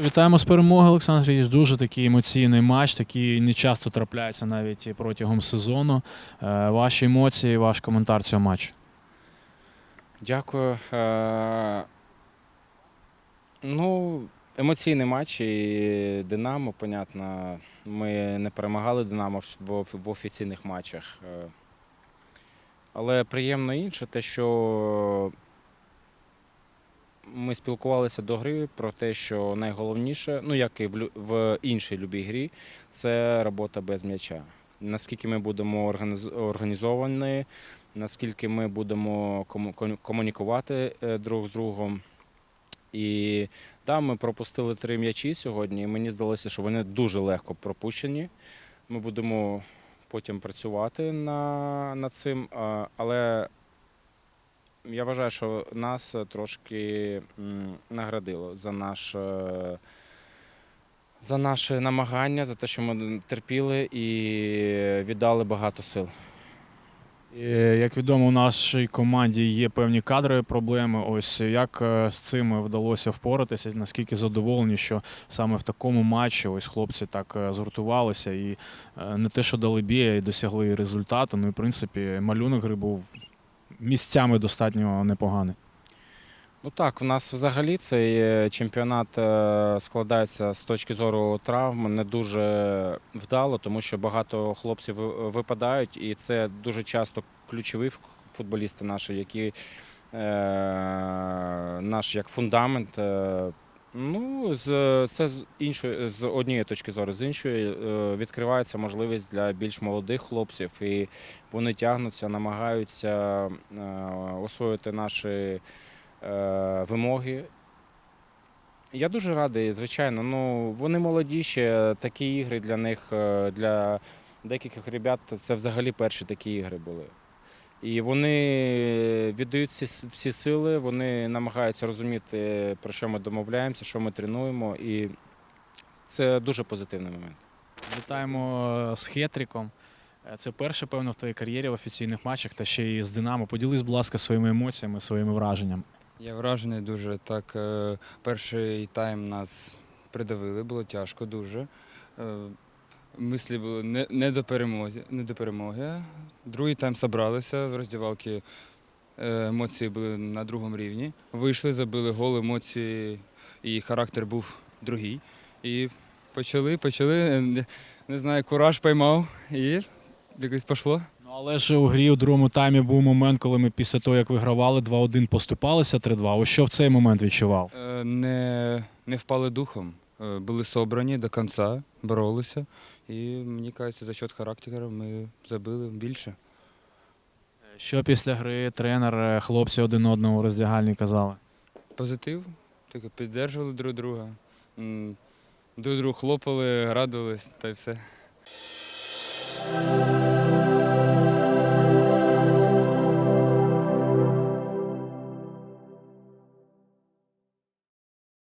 Вітаємо з перемоги, Олександр. Дуже такий емоційний матч, такий не часто трапляється навіть протягом сезону. Е, Ваші емоції, ваш коментар цього матчу. Дякую. Е, Ну, емоційний матч і Динамо, понятно. Ми не перемагали Динамо в офіційних матчах. Е, Але приємно інше, те, що ми спілкувалися до гри про те, що найголовніше, ну як і в, іншій любій грі, це робота без м'яча. Наскільки ми будемо організовані, наскільки ми будемо кому- кому- комунікувати е, друг з другом. І да, ми пропустили три м'ячі сьогодні, і мені здалося, що вони дуже легко пропущені. Ми будемо потім працювати на, над цим. Але я вважаю, що нас трошки наградило за наш. е, За наше намагання, за те, що ми терпіли і віддали багато сил. Е, Як відомо, у нашій команді є певні кадрові проблеми. Ось як е, з цим вдалося впоратися? Наскільки задоволені, що саме в такому матчі ось хлопці так е, згуртувалися і е, не те, що дали а й досягли результату. Ну і в принципі малюнок гри був місцями достатньо непоганий. Ну так, в нас взагалі цей е, чемпіонат е, складається з точки зору травм не дуже вдало, тому що багато хлопців випадають, і це дуже часто ключові футболісти наші, які е, наш як фундамент. Ну, з, це з іншої, з однієї точки зору, з іншої е, відкривається можливість для більш молодих хлопців, і вони тягнуться, намагаються е, освоїти наші е, вимоги. Я дуже радий, звичайно. Ну, вони молоді ще, такі ігри для них, для деяких ребят, це взагалі перші такі ігри були. І вони віддають всі, всі сили, вони намагаються розуміти, про що ми домовляємося, що ми тренуємо. І це дуже позитивний момент. Вітаємо е, з Хетріком. Е, Це перше, певно, в твоїй кар'єрі в офіційних матчах та ще й з Динамо. Поділись, будь ласка, своїми емоціями, своїми враженнями. Я вражений дуже. Так, е, перший тайм нас придавили, було тяжко дуже. Е, Мислі були не, не, до перемоги, не до перемоги. Другий тайм зібралися в роздівалки. е, Емоції були на другому рівні. Вийшли, забили гол, емоції і характер був другий. І почали, почали, е, не, не знаю, кураж поймав і якось пішло. Ну, але ж у грі у другому таймі був момент, коли ми після того, як вигравали 2-1, поступалися 3-2. Ось що в цей момент відчував? Е, не, не впали духом. Були собрані до кінця, боролися. І мені кажеться, за счет характеру ми забили більше. Що після гри тренер, е, хлопці один одному у роздягальні казали? Позитив, тільки піддержували друг друга, друг другу хлопали, радувались та й все.